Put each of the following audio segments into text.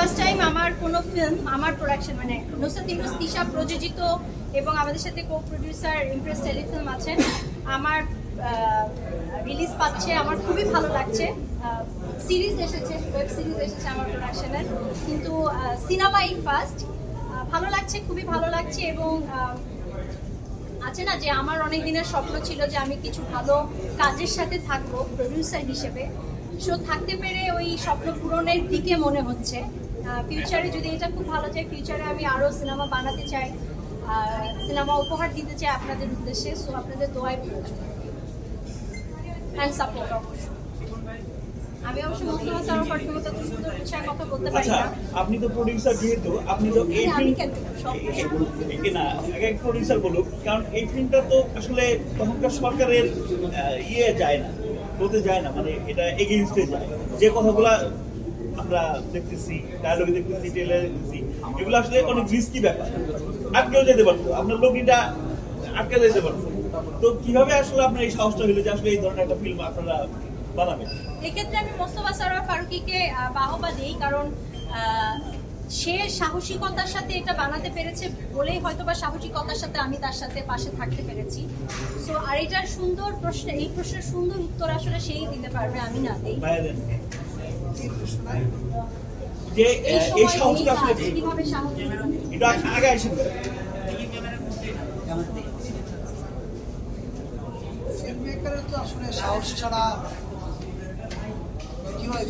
First time আমার কোনো film আমার প্রোডাকশন মানে নুসরাত ইমরোজ, তিশা প্রযোজিত এবং আমাদের সাথে কো প্রডিউসার ইমপ্রেস টেলিফিল্ম আছেন। আমার রিলিজ পাচ্ছে, আমার খুবই ভালো লাগছে। সিরিজ এসেছে ওয়েব সিরিজ এসেছে আমার প্রোডাকশনের কিন্তু সিনেমা সিনেমাই ফার্স্ট ভালো লাগছে, খুবই ভালো লাগছে এবং আছে না যে আমার অনেক দিনের স্বপ্ন ছিল যে আমি কিছু ভালো কাজের সাথে থাকব প্রডিউসার হিসেবে। সো থাকতে পেরে ওই স্বপ্ন পূরণের দিকে মনে হচ্ছে। ফিউচারে যদি এটা খুব ভালো চাই ফিউচারে আমি আরও সিনেমা বানাতে চাই সিনেমা উপহার দিতে চাই আপনাদের উদ্দেশ্যে সো আপনাদের দোয়াই প্রয়োজন। অ্যান্ড সাপোর্ট অবশ্যই। আমি অবশ্য মোস্তফা স্যার পার্টির মতো সুন্দর বিষয়ে কথা বলতে পারি আচ্ছা না। আপনি তো প্রডিউসার যেহেতু আপনি তো এই ফিল্ম না এক প্রডিউসার বলুক কারণ এই ফিল্মটা তো আসলে তখনকার সরকারের ইয়ে যায় না বলতে যায় না মানে এটা এগেইনস্টে যায়। যে কথাগুলা আমরা দেখতেছি ডায়লগে দেখতেছি দেখতেছি। এগুলো আসলে অনেক রিস্কি ব্যাপার। আটকেও যেতে পারতো। আপনার লোকটা আটকে যেতে পারতো। তো কীভাবে আসলে আপনার এই সাহসটা হলো যে আসলে এই ধরনের একটা ফিল্ম আপনারা বানাবেন? এক্ষেত্রে আমি মোস্তফা সারোয়ার ফারুকিকে বাহবা দিই। কারণ সে সাহসিকতার সাথে এটা বানাতে পেরেছে বলেই হয়তো বা সাহসিকতার সাথে আমি তার সাথে পাশে থাকতে পেরেছি। সো আর এটার সুন্দর প্রশ্ন এই প্রশ্নের সুন্দর উত্তর আসলে সেই দিতে পারবে আমি না দিই। যে এই সাহসটা আসলে? এটা আগে আসে ফিল্ম তো আসলে সাহস ছাড়া কি হয়?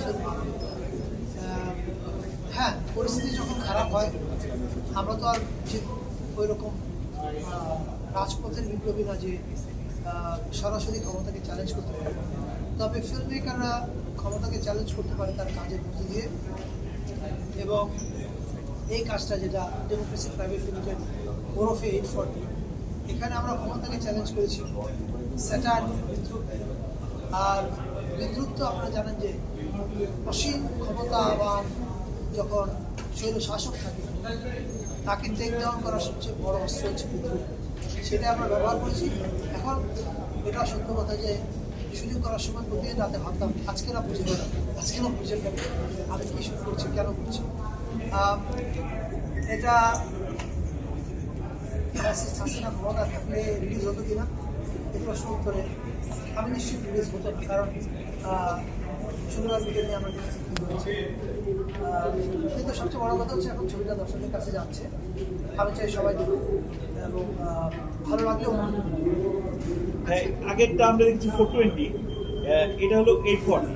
হ্যাঁ পরিস্থিতি যখন খারাপ হয় আমরা তো আর যে ওই রকম রাজপথের বিপ্লবী না যে আহ, সরাসরি ক্ষমতাকে চ্যালেঞ্জ করতে পারে তবে ফিল্ম মেকাররা ক্ষমতাকে চ্যালেঞ্জ করতে পারে তার কাজের মধ্যে দিয়ে। এবং এই কাজটা যেটা ডেমোক্রেসি প্রাইভেট লিমিটেড ওরফে এইট ফর্টি এখানে আমরা ক্ষমতাকে চ্যালেঞ্জ করেছি। স্যাটার বিদ্রুপ। আর বিদ্রুপ তো আপনারা জানেন যে অসীম ক্ষমতাবান যখন শৈল শাসক থাকে, তাকে টেক ডাউন করার সবচেয়ে বড় অস্ত্র হচ্ছে বিদ্রুপ। সেটা আমরা ব্যবহার করেছি। এখন এটা সত্য কথা যে শুরু করার সময় প্রতিদিন রাতে ভাবতাম আজকে না বুঝে গেলাম আজকে না বুঝে গেলাম। আমি কি শুরু করছি কেন করছি? এটা হাসিনা ক্ষমতা থাকলে রিলিজ হতো কিনা এই প্রশ্ন উত্তরে আমি নিশ্চিত রিলিজ হতো কারণ আহ, শনিবার বিকেলে আমরা কিন্তু সবচেয়ে বড় কথা হচ্ছে এখন ছবিটা দর্শকের কাছে যাচ্ছে। আমি চাই সবাই দেখুক এবং ভালো লাগলেও না হ্যাঁ, আগেরটা আমরা দেখছি ফোর টোয়েন্টি এটা হলো এইট ফর্টি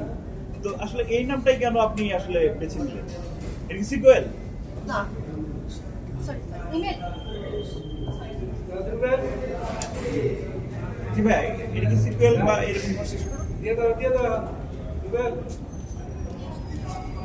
তো আসলে এই নামটাই কেন আপনি আসলে বেছে নিলেন? এটা কি সিকুয়েল না। জি ভাই এটা কি সিকুয়েল বা এরকম? দিয়ে দাও। দিয়ে দাও।